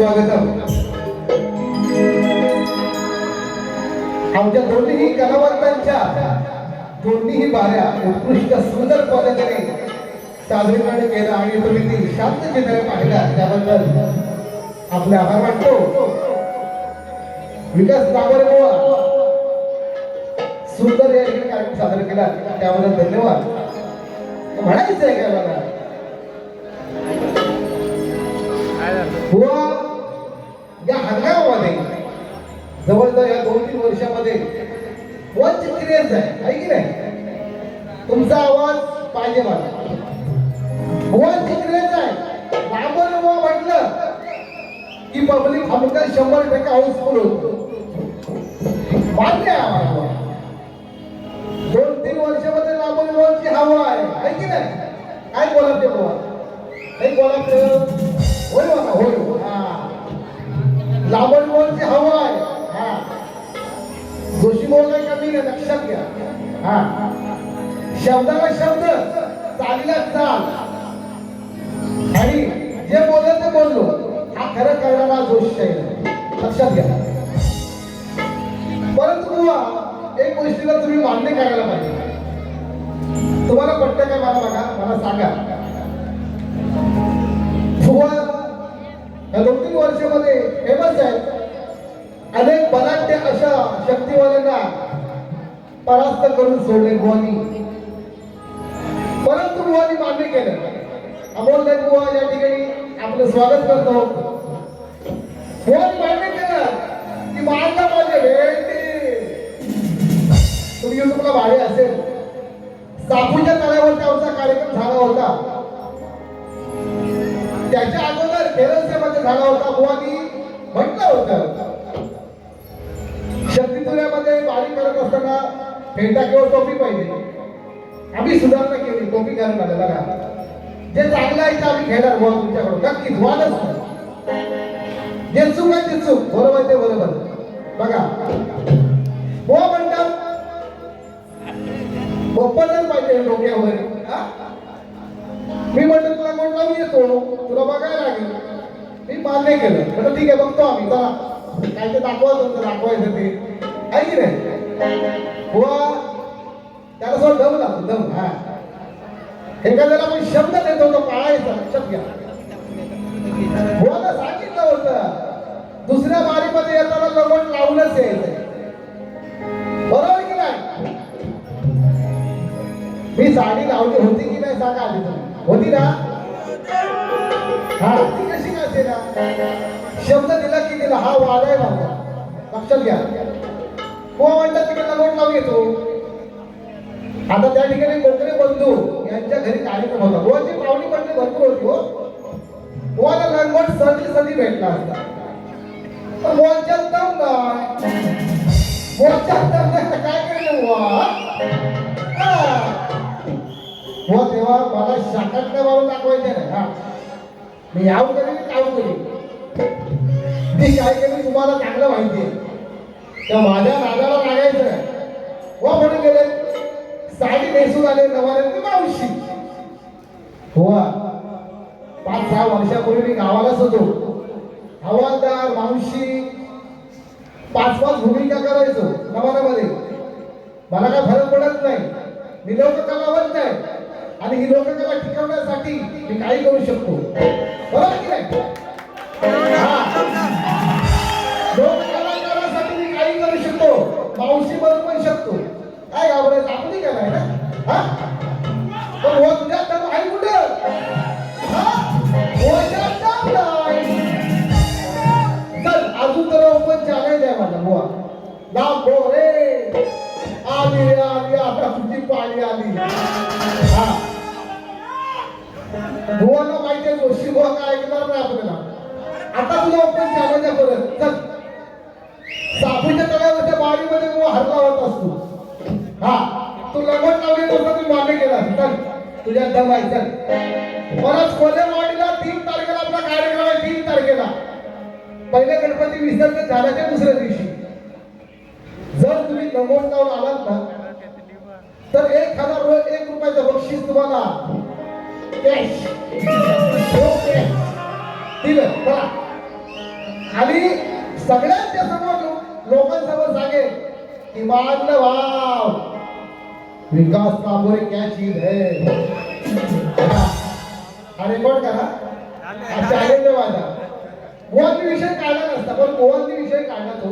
स्वागतम. आमच्या दोन्ही कलावंतांच्या दोन्हीही बाऱ्या उत्कृष्ट सुंदर पद्धतीने सादरीकरण केलं आणि तुम्ही ती शांत चित्र पाहिला त्याबद्दल आपले आभार मानतो. विकास दाबर सुंदर या ठिकाणी कार्यक्रम सादर केला. त्याबद्दल धन्यवाद. म्हणायचं आहे काय मला या हंगामामध्ये जवळजवळ या दोन तीन वर्षामध्ये वंच क्रिएट आहे आहे की नाही? तुमचा आवाज पाहिजे मला. वंच क्रिएट आहे. लांबून बुवा म्हटलं की पब्लिक हमखास शंभर टक्के हाऊसफुल होतो. मान्य आवाज दोन तीन वर्षामध्ये लांबून वरची हवा आहे आहे की नाही? काय बोला ते बोला नाही बोला ते होय बघा होय. हा. लावण बुवाची हवा आहे. हा. जोशी बोल नाही कमी नाही? लक्षात घ्या. हा. शब्दाला शब्द चालीला चाल. आणि जे बोललं ते बोललो. हा खरं करणारा जोशी आहे. लक्षात घ्या. परंतु बुवा एक गोष्टीला तुम्ही मान्य करायला पाहिजे. तुम्हाला पटतं काय मला? बघा मला सांगा. या दोन तीन वर्षामध्ये फेमस आहे अनेक बलाढ्य अशा शक्तिवाल्यांना परास्त करून सोडले बुवानी परंतु बुवानी मान्य केलं. अमोल नाईक बुवा या ठिकाणी आपलं स्वागत करतो. बुवानी मान्य केलं की माझा माझे भेटी. तुम्ही युट्यूबला भाडे असेल. सापूच्या तळ्यावर आमचा कार्यक्रम झाला होता. त्याच्या अगोदर खेळसेमध्ये झाला होता बुवानी म्हटलं होतं. शक्तितुल्यामध्ये बारी करत असताना फेटा किंवा टोपी पाहिजे. आम्ही सुधारणा केली टोपी घालून आलं बघा. जे चांगलं आहे ते आम्ही घेणार बुवा तुमच्याकडून. नक्की व्हालच नाही. जे चूक आहे ते चूक बरोबर आहे ते बरोबर बघा. बुवा म्हणतात बप्पा पाहिजे डोक्यावर मी म्हणतो तुला येतो तुला बघायला लागेल. मी मान्य केलं. म्हटलं ठीक आहे बघतो आम्ही. चला. काय ते दाखवा तुमचं दाखवायचं ते. आहे की नाही? बुवा त्याला सो दम लागतो दम. हा. एखाद्याला आपण शब्द देतो तो पाळायचा लक्षात घ्या. बुवाला सांगितलं होतं दुसऱ्या बारीमध्ये येताना लवण लावूनच यायचंय. बरोबर की नाही? मी साडी लावली होती की नाही सांगा आधी होती ना? कशी काय दिला शब्द दिला की दिला हा वाद आहे माझा लक्षात घ्या. हो म्हणतात की मला गोट लावून येतो? आता त्या ठिकाणी कोकणी बंधू यांच्या घरी कार्यक्रम होता. गोवाची पाहुणी मंडळी भरपूर होती हो. गोवाला लंगोट सदी सदी भेटला असता. पण गोवाच्या दम नाही गोवाच्या दम नाही काय केलं गोवा तेव्हा मला शाखात मारून दाखवायचे नाही हा. मी याव करेन काव करेन मी काय केली तुम्हाला चांगलं माहिती आहे. त्या माझ्या नादाला लागायचं वा म्हणून गेले. साडी नेसून आले नवाऱ्यांनी मावशी. हो पाच सहा वर्षापूर्वी मी गावालाच होतो. हवालदार मावशी. पाच पाच भूमिका करायचो नवानामध्ये. मला काय फरक पडत नाही. मी कमावत आहे. आणि ही लोककला टिकवण्यासाठी मी काही करू शकतो. बरोबर की नाही? हा. लोककलाकारासाठी मी काही करू शकतो. मावशी बनू पण शकतो. काय घाबरायचं? आपण काय नाही ना? हा? पण हो दम आहे कुठं? हा? दम नाही. चल अजून तर ओपन चॅलेंज आहे माझा बुवा. लाव गो रे. आली रे आली आता तुझी पाळी आली. बुवाला माहिती आहे जोशी बुवा काय ऐकणार नाही आपल्याला. आता तुला ओपन चॅलेंज आहे परत. चल. सापूच्या तळ्यावरच्या बारीमध्ये बुवा हरला होत असतो. हा. तू लंगोट लावली नव्हतं तू मान्य केला चल. तुझ्या दम आहे. चल. परत कोल्हेवाडीला तीन तारखेला आपला कार्यक्रम आहे तीन तारखेला. पहिले गणपती विसर्जन झाल्याच्या दुसऱ्या दिवशी. जर तुम्ही लंगोट लावून आलात ना तर एक हजार रु- एक रुपयाचं बक्षीस तुम्हाला. दिलं चला. आणि सगळ्यांच्या समोर लोकांसमोर सांगेल की मानलं भाव विकास कामोरे क्या चीज है. अरे कोण करा. हा चॅलेंज माझा मोहननी विषय काढला नसता पण मोहननी विषय काढला तो.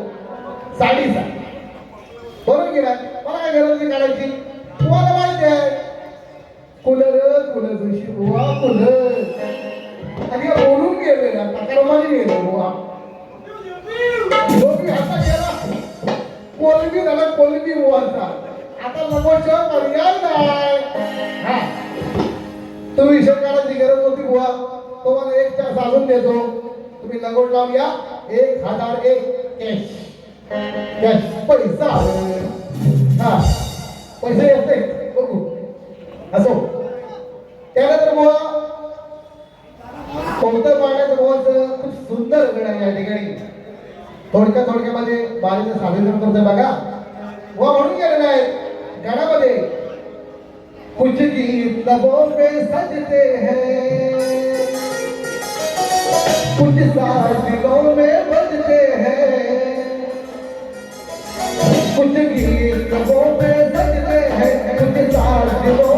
साडीचा बरोबर की नाही? मला काय गरज नाही काढायची? दिवशी जोशी बुवा कुलर आणि हे गेलेला तक्रारमध्ये गेलो बुवा. दोघी हाता गेला. कोलबी झाला कोलबी बुवाचा आता लगोच पर्याय नाही. हा. तुम्ही विषय गरज होती बुवा. तुम्हाला एक चार साधून देतो. तुम्ही लगोट लावून या. एक हजार एक. कॅश कॅश पैसा. हा. पैसे येते. बघू. असो. त्यानंतर बुवा कोणतं पाण्याचं बुवाचं खूप सुंदर गड आहे या ठिकाणी. थोडक्या थोडक्यामध्ये बारीचं सादरीकरण करतोय बघा. बुवा म्हणून गेलेलं आहे. गडामध्ये कुछ गीत लबों पे सजते हैं. कुछ साज दिलों में बजते हैं. कुछ गीत लबों पे सजते हैं. कुछ साज दिलों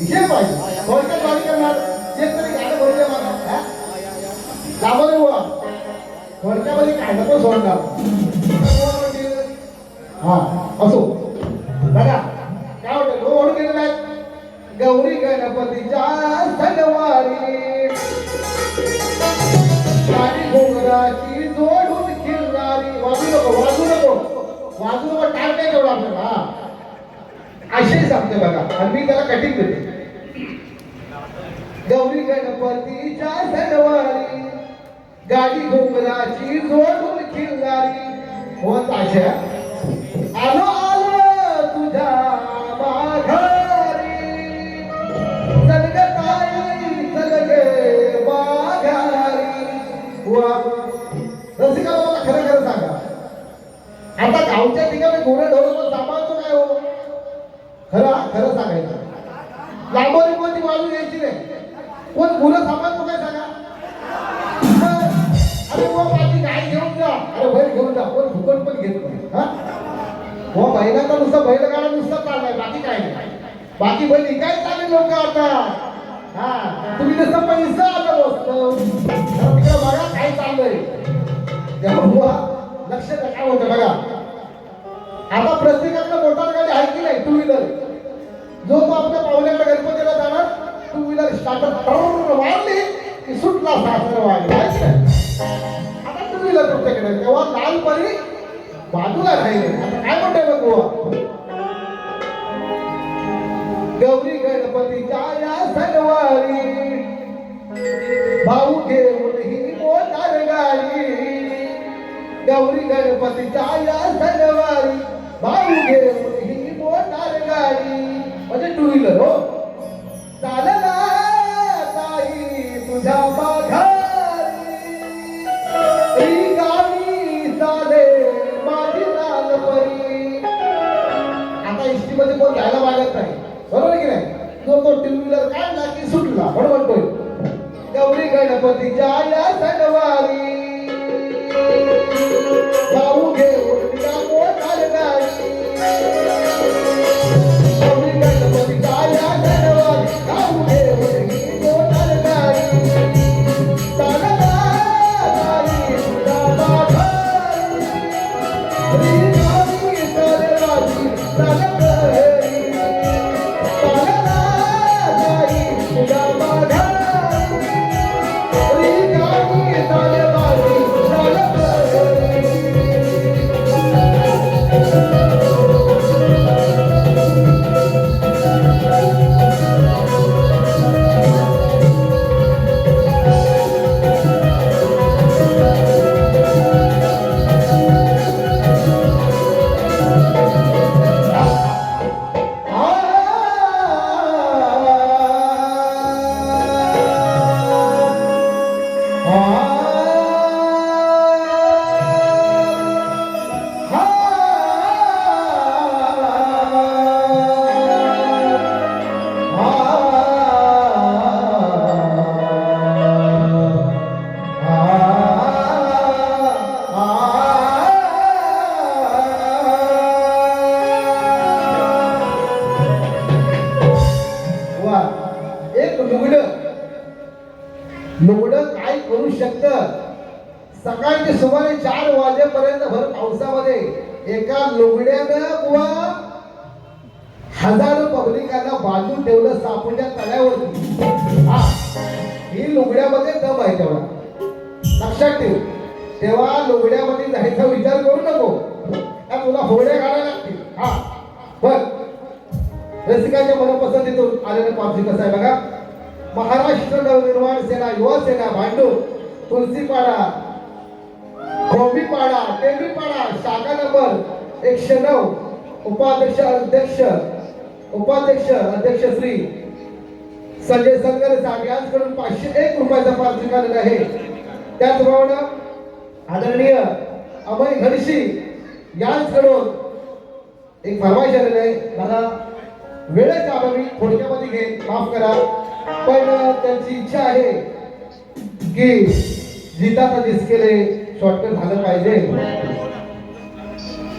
विषय पाहिजे. थोडक्यात वाणी करणार. एक तरी गाणं बोलले मला दाबा रे थोडक्यामध्ये पण सोडणार हा असो. बघा काय वाटतं तो म्हणून गेलेला आहे गौरी गणपतीच्या सणवारी. गाडी घोंगराची जोडून खिल्लारी. वाजू नको वाजू नको. वाजू नको टाळ नाही तेवढा आपल्याला. हा. असे सांगते बघा. आणि मी त्याला कटिंग देते. गौरी गणपतीच्या सणवारी गाडी घुमराची जोडून खिल्लारी. होत अशा आलो आलो तुझ्या टू की सुटला सासर वाढली आता टू व्हीलर तुमच्याकडे तेव्हा लाल बाजूला राहिले. आता काय म्हणतोय बघू गौरी गणपतीच्या या सणवारी भाऊ घेऊन ही मोटार गाडी. गौरी गणपतीच्या या सणवारी भाऊ घेऊन ही मोटार गाडी. म्हणजे टू व्हीलर हो? तो टू व्हीलर काढला की सुटला? म्हणून म्हणतोय गौरी गणपतीच्या या सणवारी एका लुगड्यानं किंवा हजारो पब्लिकांना बांधून ठेवलं सापूच्या तळ्यावरती. हा ही लुगड्यामध्ये दम आहे तेवढा. लक्षात ठेव. तेव्हा लुगड्यामध्ये जायचा विचार करू नको. का तुला होड्या काढायला लागतील. हा बर रसिकाच्या मनपसंतीतून आलेलं पावसी कसं आहे बघा. महाराष्ट्र नवनिर्माण सेना युवा सेना भांडू तुलसीपाडा खोबीपाडा टेंबीपाडा शाखा नंबर एकशे नऊ उपाध्यक्ष अध्यक्ष उपाध्यक्ष अध्यक्ष श्री संजय संगर साहेब यांच्याकडून पाचशे एक रुपयाचा पारितोषिक आलेला आहे. त्याचप्रमाणे आदरणीय अमय घडशी यांच्याकडून एक फरमाईश आलेलं आहे. मला वेळेच्या अभावी थोडक्यामध्ये घे माफ करा. पण त्यांची इच्छा आहे की जिताचा दिसकेले शॉर्टकट झालं पाहिजे.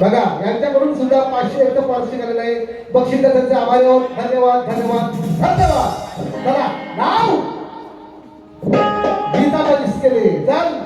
बघा यांच्याकडून सुद्धा पाचशे एक पारितोषिक आलेलं आहे. बक्षीस त्यांचे आभारी आहोत. धन्यवाद धन्यवाद धन्यवाद. चला नाव. गीता केले चल.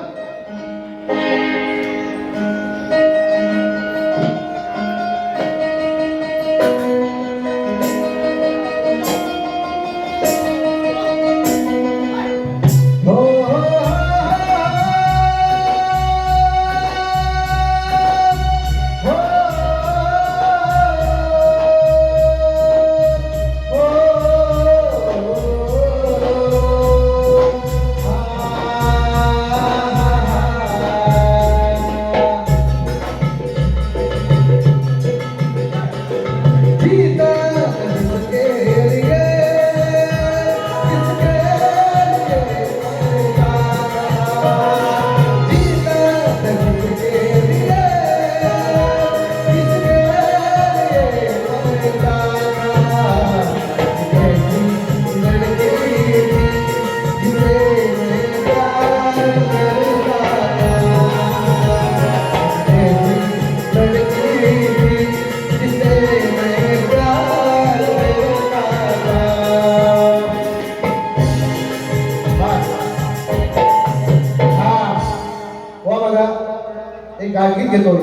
एक घेतो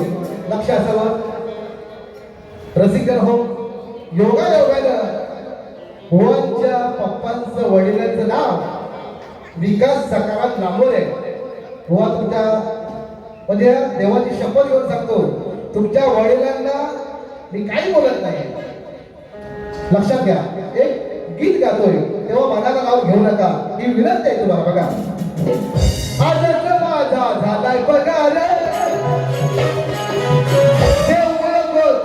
लक्ष असावं. रसिकर हो. योगा योगानं भुवनच्या पप्पांचं वडिलांचं नाव. विकास सकारात लांबोर आहे बुवा तुमच्या म्हणजे देवाची शपथ घेऊन सांगतो. तुमच्या वडिलांना मी काही बोलत नाही. लक्षात घ्या. एक गीत गातोय. तेव्हा मनाला नाव घेऊ नका. ही विनंती आहे तुम्हाला बघा. आजच माझा झालाय पगार.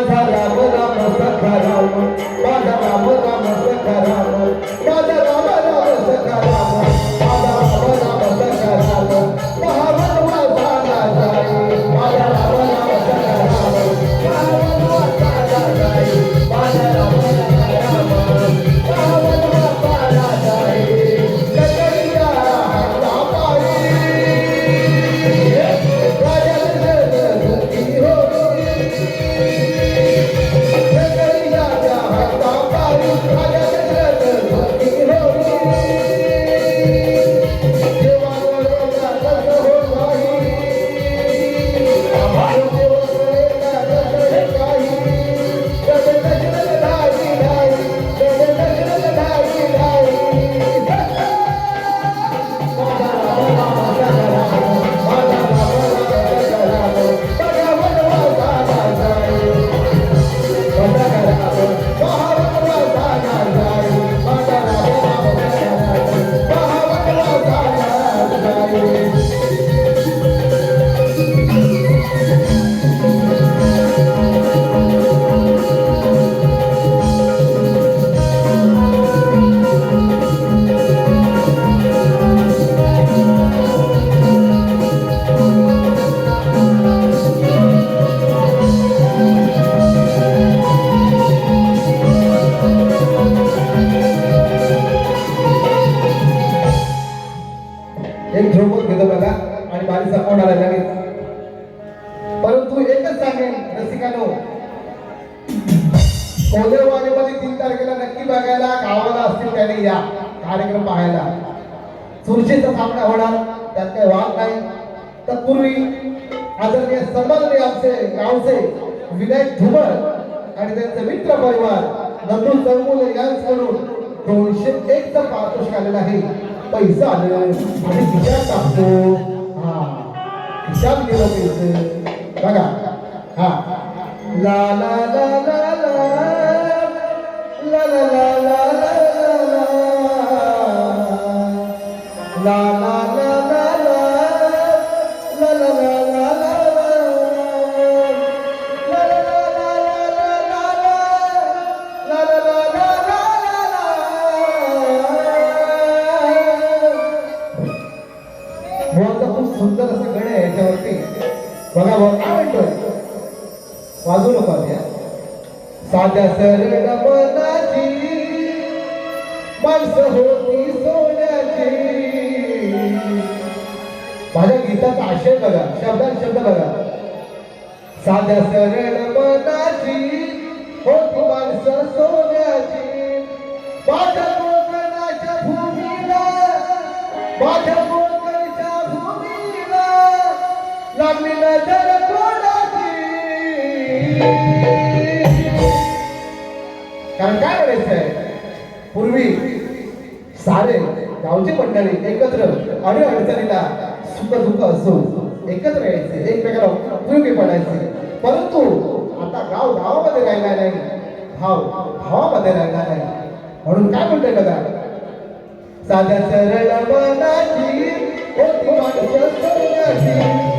माझा राम राम सखा राम माझा राम राम चुरशीचा सामना होणार त्यात काही वाद नाही तत्पूर्वी आदरणीय सन्माननीय आमचे गावचे विनायक धुमळ आणि त्यांचे मित्र परिवार नंदू चौमुले यांच्याकडून दोनशे एक चा पारितोषिक आलेला आहे पैसा आलेला आहे आणि खिशात टाकतो हा खिशात गेलो पैसे बघा हा ला ला ला ला ला ला ला ला ला ला खूप सुंदर असं गण आहे याच्यावरती बघा बघा काय म्हणतोय वाजू नका त्या साध्या सरळ मनाची माणसं होती सोन्याची गीताचा आशय बघा शब्दात शब्द बघा. साध्या सरळ मनाची हो माणसं सोन्याची. माझ्या कोकणाच्या भूमीला माझ्या कोकणच्या भूमीला. लागली नजर कोणाची? कारण काय करायचंय पूर्वी सारे गावचे मंडळी एकत्र अडी अडचणीला सुख दुःख असो एकत्र यायचे एकमेकाला उपयोगी पडायचे. परंतु आता गाव गावामध्ये राहिला नाही भाव भावामध्ये राहिला नाही. म्हणून काय म्हणतोय बघा? साध्या सरळ मनाची होती माणसं